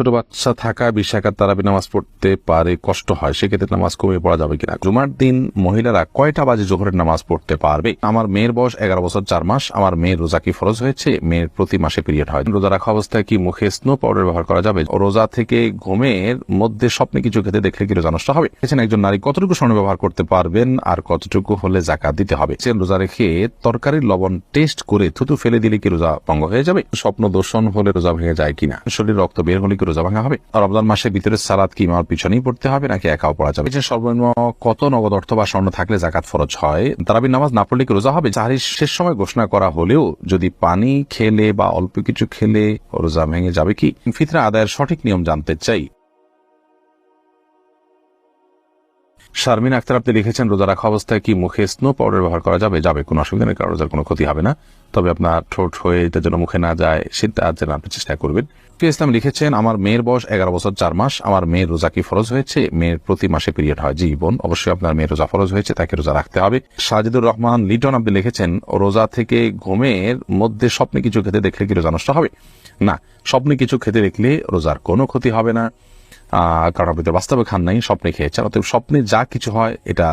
ছোট বাচ্চা থাকা বিশ তারাবি নামাজ পড়তে পারে কষ্ট হয়, সেক্ষেত্রে নামাজ কমিয়ে পড়া যাবে কিনা? জুমার দিন মহিলারা কয়টা বাজে জোহরের নামাজ পড়তে পারবে? আমার মেয়ের বয়স এগারো বছর, চার মাস। আমার মেয়ের রোজা কি ফরজ হয়েছে? মেয়ের প্রতি মাসে পিরিয়ড হয়। রোজা রাখা অবস্থায় কি মুখে স্নো পাউডার ব্যবহার করা যাবে? রোজা থেকে ঘুমের মধ্যে স্বপ্নে কিছু খেতে দেখলে কি রোজা নষ্ট হবে? এছাড়া একজন নারী কতটুকু স্বর্ণ ব্যবহার করতে পারবেন আর কতটুকু হলে জাকাত দিতে হবে? রোজা রেখে তরকারির লবণ টেস্ট করে থুতু ফেলে দিলে কি রোজা ভঙ্গ হয়ে যাবে? স্বপ্ন দর্শন হলে রোজা ভেঙে যায় কিনা? শরীর রক্ত বের হলে কি রোজা ভাঙা হবে? আর রমজান মাসের ভিতরে সালাদ কি আমার পিছনেই পড়তে হবে, নাকি একাও পড়া যাবে? সর্বনিম্ন কত নগদ অর্থ বা স্বর্ণ থাকলে জাকাত ফরজ হয়? তারাবির নামাজ না পড়লে কি রোজা হবে? চাহারির শেষ সময় ঘোষণা করা হলেও যদি পানি খেলে বা অল্প কিছু খেলে রোজা ভেঙে যাবে কি? ফিতরা আদায়ের সঠিক নিয়ম জানতে চাই। শারমিন আক্তার আপনি লিখেছেন, রোজা রাখা অবস্থায় কি মুখে স্নো পাউডার ব্যবহার করা যাবে? যাবে, কোনো অসুবিধা নেই, কারণ রোজার কোনো ক্ষতি হবে না। তবে আপনার ঠোঁট হয়ে এটা যেন মুখে না যায়, সেটা যেন আপনি চেষ্টা করবেন। ফি ইসলাম লিখেছেন, আমার মেয়ের বয়স এগারো বছর চার মাস, আমার মেয়ের রোজা কি ফরজ হয়েছে? মেয়ের প্রতি মাসে পিরিয়ড হয় জি বোন, অবশ্যই আপনার মেয়ের রোজা ফরজ হয়েছে, তাকে রোজা রাখতে হবে। সাজিদুর রহমান, লিটন আপনি লিখেছেন, রোজা থেকে ঘুমের মধ্যে স্বপ্নে কিছু খেতে দেখলে কি রোজা নষ্ট হবে? না, স্বপ্নে কিছু খেতে দেখলে রোজার কোনো ক্ষতি হবে না। কারণ আপনি তো বাস্তবে খান নাই, স্বপ্নে খেয়েছেন, অতএব স্বপ্নে যা কিছু হয়, এটা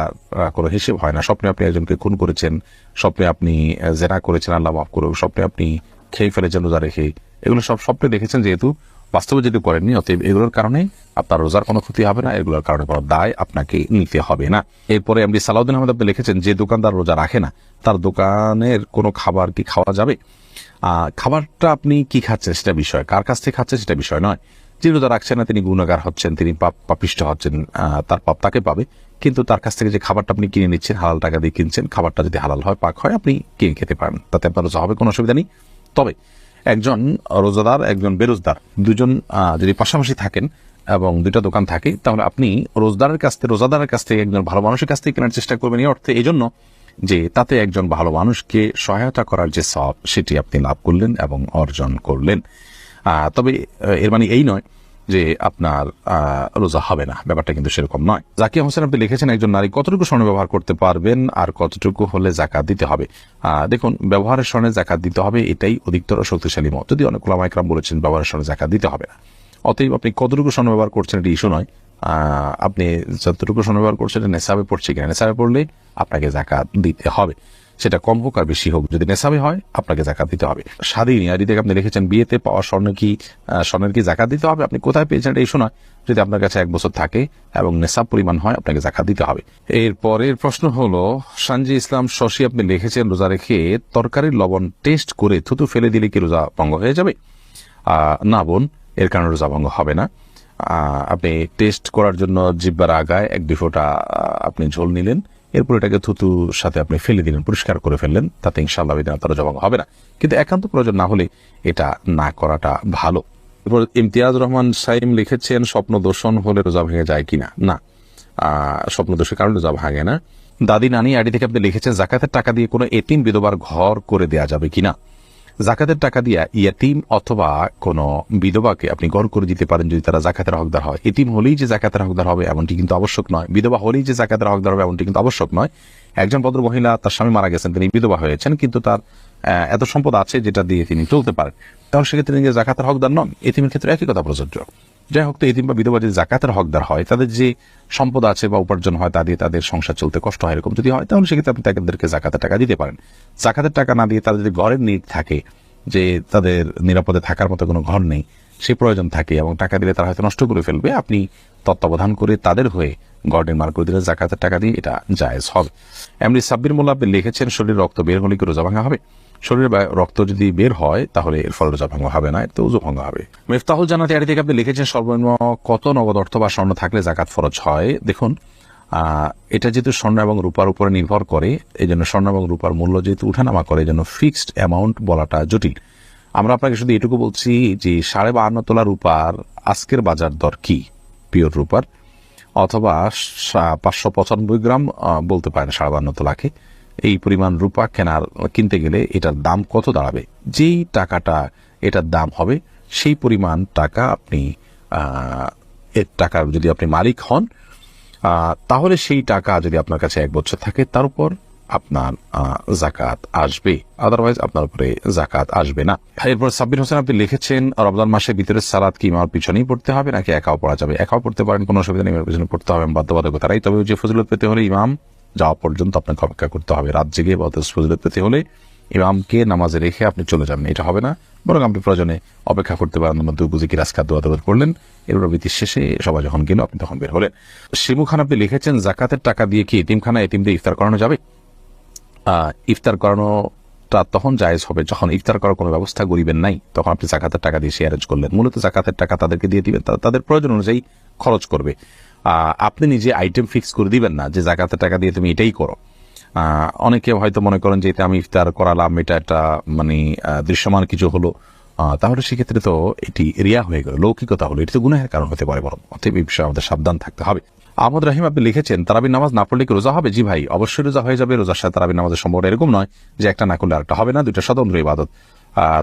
কোনো হিসেব হয় না। স্বপ্নে আপনি একজনকে খুন করেছেন, স্বপ্নে আপনি জেনা করেছেন, আল্লাহ মাফ করুক, স্বপ্নে আপনি খেয়ে ফেলেছেন রোজা রেখে। এগুলো সব স্বপ্নে দেখেছেন যেহেতু বাস্তবে যেহেতু করেননি, অতএব এগুলোর কারণে আপনার রোজার কোনো ক্ষতি হবে না, এগুলোর কারণে কোনো দায় আপনাকে নিতে হবে না। এরপরে আপনি সালাউদ্দিন আহমেদ আপনি লিখেছেন, যে দোকানদার রোজা রাখে না, তার দোকানের কোনো খাবার কি খাওয়া যাবে? খাবারটা আপনি কি খাচ্ছেন সেটা বিষয়, কার কাছ থেকে খাচ্ছেন সেটা বিষয় নয়। যে রোজা রাখছেন না, তিনি গুণাগার হচ্ছেন, তিনি পাপ পাপিষ্ট হচ্ছেন তার পাপ তাকে পাবে। কিন্তু তার কাছ থেকে যে খাবারটা আপনি কিনে নিচ্ছেন হালাল টাকা দিয়ে কিনছেন, খাবারটা যদি হালাল হয়, পাক হয়, আপনি কিনে খেতে পারেন। তাতে আপনার রোজা হবে, কোনো অসুবিধা নেই। তবে একজন রোজাদার, একজন বেরোজদার। দুজন যদি পাশাপাশি থাকেন এবং দুইটা দোকান থাকে, তাহলে আপনি রোজদারের কাছ থেকে, রোজাদারের কাছ থেকে একজন ভালো মানুষের কাছ থেকে কেনার চেষ্টা করবেন। এই অর্থে, এই জন্য যে তাতে একজন ভালো মানুষকে সহায়তা করার যে সব, সেটি আপনি লাভ করলেন এবং অর্জন করলেন। তবে এর মানে এই নয় যে আপনার রোজা হবে না। ব্যাপারটা কিন্তু সেরকম নয়। জাকিয়া হোসেন আপনি লিখেছেন, একজন নারী কতটুকু স্বর্ণ ব্যবহার করতে পারবেন আর কতটুকু হলে জাকাত দিতে হবে? দেখুন, ব্যবহারের স্বর্ণে জাকাত দিতে হবে, এটাই অধিকতর শক্তিশালী মত। যদি অনেক ওলামাইকরাম বলেছেন, ব্যবহারের স্বর্ণে জাকাত দিতে হবে না। অতএব আপনি কতটুকু স্বর্ণ ব্যবহার করছেন, এটি ইস্যু নয়। আপনি যতটুকু স্বর্ণ ব্যবহার করছেন, এটা নেশাবে পড়ছে কিনা? নেশাবে পড়লে আপনাকে জাকাত দিতে হবে। সেটা কম হোক আর বেশি হোক। যদি নেশাবে হয়, আপনাকে জাকাত দিতে হবে। স্বাধীন আদি থেকে আপনি লিখেছেন, বিয়েতে পাওয়া স্বর্ণ কি স্বর্ণের কি জাকাত দিতে হবে? আপনি কোথায় পেয়েছেন এটা ইস্যু নয় যদি আপনার কাছে এক বছর থাকে এবং নেশাব পরিমাণ হয়, আপনাকে জাকাত দিতে হবে। এর পরের প্রশ্ন হলো, সানজি ইসলাম শশী আপনি লিখেছেন রোজা রেখে তরকারির লবণ টেস্ট করে থুতু ফেলে দিলে কি রোজা ভঙ্গ হয়ে যাবে? না বোন, এর কারণে রোজা ভঙ্গ হবে না। আপনি টেস্ট করার জন্য জিব্বার আগায় এক দুই ফোঁটা আপনি ঝোল নিলেন। এরপর এটাকে থুতুর সাথে আপনি ফেলে দিলেন, পরিষ্কার করে ফেললেন, তাতে ইনশাল্লাহ বেদিন তার জবাব হবে না। কিন্তু একান্ত প্রয়োজন না হলে এটা না করাটা ভালো। এরপর ইমতিয়াজ রহমান সাইম লিখেছেন, স্বপ্ন দোষণ হলে রোজা ভেঙে যায় কিনা? না। স্বপ্ন দোষের কারণে রোজা ভাঙে না। দাদি নানি আইডি থেকে আপনি লিখেছেন, জাকাতের টাকা দিয়ে কোনো এতিম বিধবার ঘর করে দেয়া যাবে কিনা? জাকাতের টাকা দিয়া ইয়াতিম অথবা কোন বিধবাকে আপনি গড় করে দিতে পারেন যদি তারা জাকাতের হকদার হয়। এতিম হলেই যে জাকাতের হকদার হবে এমনটি কিন্তু আবশ্যক নয়। বিধবা হলেই যে জাকাতের হকদার হবে এমনটি কিন্তু আবশ্যক নয়। একজন ভদ্র মহিলা তার স্বামী মারা গেছেন, তিনি বিধবা হয়েছেন, কিন্তু তার এত সম্পদ আছে যেটা দিয়ে তিনি চলতে পারেন। তাহলে সেক্ষেত্রে তিনি জাকাতের হকদার নন, এতিমের ক্ষেত্রে একই কথা প্রযোজ্য। যাই হোক তো এতিম বা বিধবা যদি জাকাতের হকদার হয়, তাদের যে সম্পদ আছে বা উপার্জন হয় তা দিয়ে তাদের সংসার চলতে কষ্ট হয় এরকম যদি হয়, তাহলে সেক্ষেত্রে আপনি তাদেরকে জাকাতের টাকা দিতে পারেন। জাকাতের টাকা না দিয়ে তাদের যদি ঘরের নিট থাকে, যে তাদের নিরাপদে থাকার মতো কোনো ঘর নেই, সে প্রয়োজন থাকে এবং টাকা দিলে তারা হয়তো নষ্ট করে ফেলবে, আপনি তত্ত্বাবধান করে তাদের হয়ে ঘর নির্মাণ করে দিলে জাকাতের টাকা দিয়ে এটা জায়েজ হবে। এমনি সাব্বির মোল্লা আপনি লিখেছেন, শরীর রক্ত বের হলে কি রোজা ভাঙা হবে? শরীরে রক্ত যদি বের হয়, তাহলে এর ফলে রোজা ভাঙা হবে না এতে উজু ভাঙা হবে। মেফতাহুল জানাতে আড়ি থেকে আপনি লিখেছেন সর্বনিম্ন কত নগদ অর্থ বা স্বর্ণ থাকলে জাকাত ফরজ হয়? দেখুন এটা যেহেতু স্বর্ণ এবং রূপার উপরে নির্ভর করে এই জন্য স্বর্ণ এবং রূপার মূল্য যেহেতু উঠানামা করে এই জন্য ফিক্সড অ্যামাউন্ট বলাটা জটিল। আমরা আপনাকে শুধু এটুকু বলছি যে সাড়ে বাহান্ন তোলা রূপার আজকের বাজার দর কি? পিওর রূপার। অথবা পাঁচশো পঁচানব্বই গ্রাম বলতে পারেন সাড়ে বাহান্ন তোলাকে। এই পরিমাণ রূপা কেনার, কিনতে গেলে এটার দাম কত দাঁড়াবে? যেই টাকাটা এটার দাম হবে, সেই পরিমাণ টাকা আপনি এর টাকা যদি আপনি মালিক হন তাহলে সেই টাকা যদি আপনার কাছে এক বছর থাকে, তার উপর আপনার জাকাত আসবে। আদারওয়াইজ আপনার উপরে জাকাত আসবে না। এরপর সাব্বির হোসেন আপনি লিখেছেন, রমজান মাসের ভিতরে সালাদ কি ইমার পিছনেই পড়তে হবে নাকি একাও পড়া যাবে? একাও পড়তে পারেন, কোনো অসুবিধা নেই, ইমামের পিছনে পড়তে হবে, বাধ্যবাধকতা নাই। তবে যে ফজিলত পেতে হলে ইমাম যাওয়া পর্যন্ত আপনাকে অপেক্ষা করতে হবে। রাত জেগে বা ফজিলত পেতে হলে ইমামকে নামাজে রেখে আপনি চলে যাবেন। এটা হবে না। বরং আপনি প্রয়োজনে অপেক্ষা করতে পারেন। মধ্যে বুঝে কি রাজকাত দোয়া দোয়া করলেন। এরপর বৃত্তির শেষে সবাই যখন গেল, আপনি তখন বের হলেন। শিমু খান আপনি লিখেছেন, জাকাতের টাকা দিয়ে কি এতিমখানা এতিম দিয়ে ইফতার করানো যাবে? ইফতার করানোটা তখন জায়েজ হবে। যখন ইফতার করার কোনো ব্যবস্থা গরিবের নাই, তখন আপনি জাকাতের টাকা দিয়ে সে অ্যারেঞ্জ করলেন। মূলত জাকাতের টাকা তাদেরকে দিয়ে দিবেন। তাদের প্রয়োজন অনুযায়ী খরচ করবে। আপনি নিজে আইটেম ফিক্স করে দিবেন না যে জাকাতের টাকা দিয়ে তুমি এটাই করো। অনেকে হয়তো মনে করেন যে আমি ইফতার করালাম, এটা একটা মানে দৃশ্যমান কিছু হলো। তাহলে সেক্ষেত্রে তো এটি রিয়া হয়ে গেল, লৌকিকতা হলো। এটি তো গুনাহের কারণ হতে পারে বরং। অতএব এই বিষয়ে আমাদের সাবধান থাকতে হবে। আহমদ রাহিম, আপনি লিখেছেন তারাবি নামাজ না পড়লে কি রোজা হবে? জি ভাই, অবশ্যই রোজা হয়ে যাবে। রোজার সাথে তারাবি নামাজের সম্পর্ক এরকম নয় যে, একটা না করলে আরেকটা হবে না। দুইটা স্বতন্ত্র ইবাদত।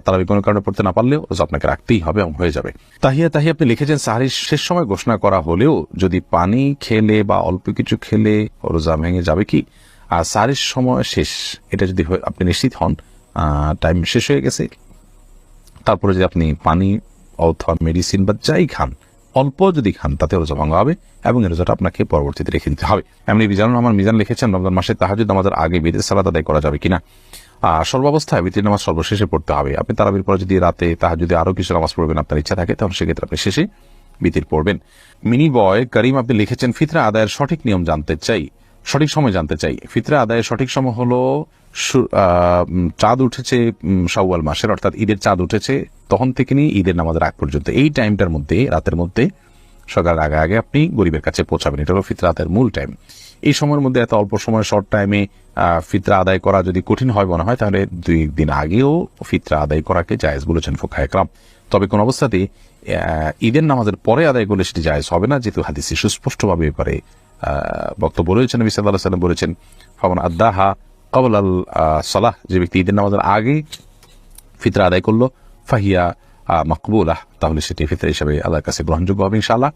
তারাবি কোনো কারণে পড়তে না পারলেও আপনাকে রাখতেই হবে এবং হয়ে যাবে। তাহিয়া তাহিয়া আপনি লিখেছেন, সাহারির শেষ সময় ঘোষণা করা হলেও যদি পানি খেলে বা অল্প কিছু খেলে রোজা ভেঙে যাবে কি? আর সাহারির সময় শেষ, এটা যদি আপনি নিশ্চিত হন টাইম শেষ হয়ে গেছে। তারপরে যদি আপনি পানি, অথবা মেডিসিন বা যাই খান, অল্প যদি খান, তাতে রোজা ভাঙা হবে এবং রোজাটা আপনাকে পরবর্তীতে রেখে দিতে হবে। এমনি মিজানুর রহমান মিজান লিখেছেন, রমজান মাসে তাহাজুদ আমাদের আগে বিদেশ সালাদ আদায় করা যাবে কিনা? সর্বাবস্থায় বিতির নামাজ সর্বশেষে পড়তে হবে। আপনি তারাবির পরে যদি রাতে তাহার যদি আরও কিছু নামাজ পড়বেন আপনার ইচ্ছা থাকে তাহলে সেক্ষেত্রে আপনি শেষে বিতির পড়বেন। মিনি বয় করিম আপনি লিখেছেন ফিতরা আদায়ের সঠিক নিয়ম জানতে চাই সঠিক সময় জানতে চাই। ফিতরা আদায়ের সঠিক সময় হলো চাঁদ উঠেছে উম, মাসের অর্থাৎ ঈদের চাঁদ উঠেছে তখন থেকে নিয়ে ঈদের নামাজের আগ পর্যন্ত। এই টাইমটার মধ্যে রাতের মধ্যে সকালের আগে আগে আপনি গরিবের কাছে পৌঁছাবেন। এটা হলো ফিতরাতের মূল টাইম। এই সময়ের মধ্যে এত অল্প সময় শর্ট টাইমে ফিতরা আদায় করা যদি কঠিন হয় মনে হয় তাহলে দুই দিন আগেও ফিতরা আদায় করাকে জায়েজ বলেছেন ফোকা একরাম তবে কোন অবস্থাতেই ঈদের নামাজের পরে আদায় করলে সেটি জায়েজ হবে না যেহেতু হাদিসে সুস্পষ্টভাবে ব্যাপারে বক্তব্য রয়েছেন নবী সাল্লাহ সাল্লাম বলেছেন ফামান আদাহা কবল আল সালাহ যে ব্যক্তি ঈদের নামাজের আগে ফিতরা আদায় করল ফাহিয়া আহ, তাহলে সেটি ফিতরা হিসাবে আল্লাহর কাছে গ্রহণযোগ্য হবে ইনশাআল্লাহ।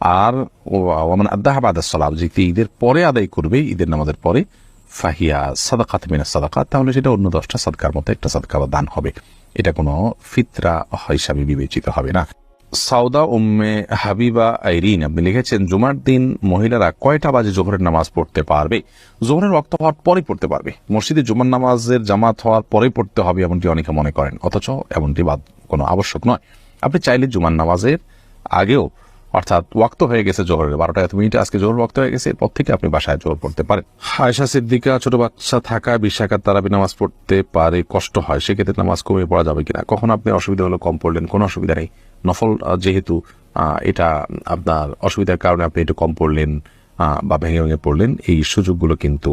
আর ওমান আদাহ বাদ সালাম যে ঈদের পরে আদায় করবে, ঈদের নামাজের পরে, ফাহিয়া সাদাকাত মিনা সাদাকাত, তাহলে সেটা অন্য দশটা সাদকার মতো একটা সাদকা বা দান হবে। এটা কোনো ফিতরা হিসাবে বিবেচিত হবে না। সাউদা উম্মে হাবিবা আইরিন, আপনি লিখেছেন, জুমার দিন মহিলারা কয়টা বাজে জোহরের নামাজ পড়তে পারবে? জোহরের রক্ত হওয়ার পরে পড়তে পারবে। মসজিদে জুমার নামাজের জামাত হওয়ার পরে পড়তে হবে, এমনটি অনেকে মনে করেন। অথচ এমনটি বাদ কোনো আবশ্যক নয়। আপনি চাইলে জুমার নামাজের আগেও অর্থাৎ ওয়াক্ত হয়ে গেছে জোহরের বারোটা এত মিনিটে আজকে জোহর ওয়াক্ত হয়ে গেছে, এরপর থেকে আপনি বাসায় জোহর পড়তে পারেন। আয়সা সিদ্দিকা, ছোট বাচ্চা থাকা, বিশাখার তারাবি নামাজ পড়তে পারে, কষ্ট হয়, সেক্ষেত্রে নামাজ কমে পড়া যাবে কিনা? কখন আপনি অসুবিধা হলো, কম পড়লেন, কোনো অসুবিধা নেই। নফল যেহেতু এটা আপনার অসুবিধার কারণে আপনি একটু কম পড়লেন বা ভেঙে ভেঙে পড়লেন, এই সুযোগগুলো কিন্তু